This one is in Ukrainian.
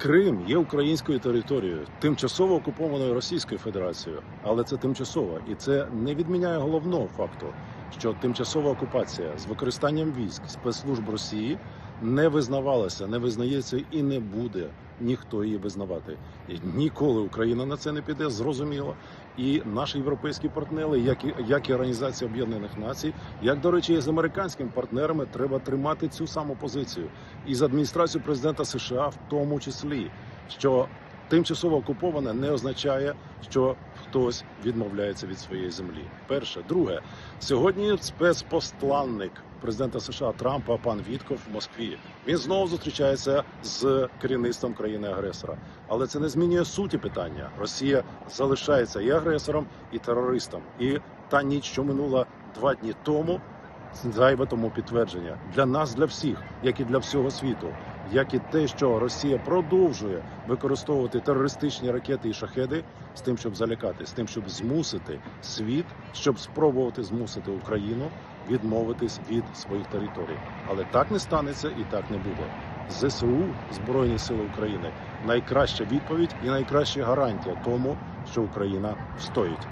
Крим є українською територією, тимчасово окупованою Російською Федерацією, але це тимчасово, і це не відміняє головного факту, що тимчасова окупація з використанням військ спецслужб Росії не визнавалася, не визнається і не буде ніхто її визнавати. Ніколи Україна на це не піде, зрозуміло. І наші європейські партнери, як і як і Організація Об'єднаних Націй, як до речі, і з американськими партнерами, треба тримати цю саму позицію і з адміністрацією президента США, в тому числі, що тимчасово окуповане не означає, що хтось відмовляється від своєї землі. Перше, друге, сьогодні спецпостланник президента США Трампа, пан Вітков в Москві. Він знову зустрічається з керівництвом країни-агресора, але це не змінює суті питання. Росія залишається і агресором, і терористом. І та ніч, що минула два дні тому, зайве тому підтвердження для нас, для всіх, як і для всього світу, як і те, що Росія продовжує використовувати терористичні ракети і шахеди з тим, щоб залякати, з тим, щоб змусити світ, щоб спробувати змусити Україну відмовитись від своїх територій. Але так не станеться і так не буде. ЗСУ Збройні Сили України найкраща відповідь і найкраща гарантія тому, що Україна встоїть.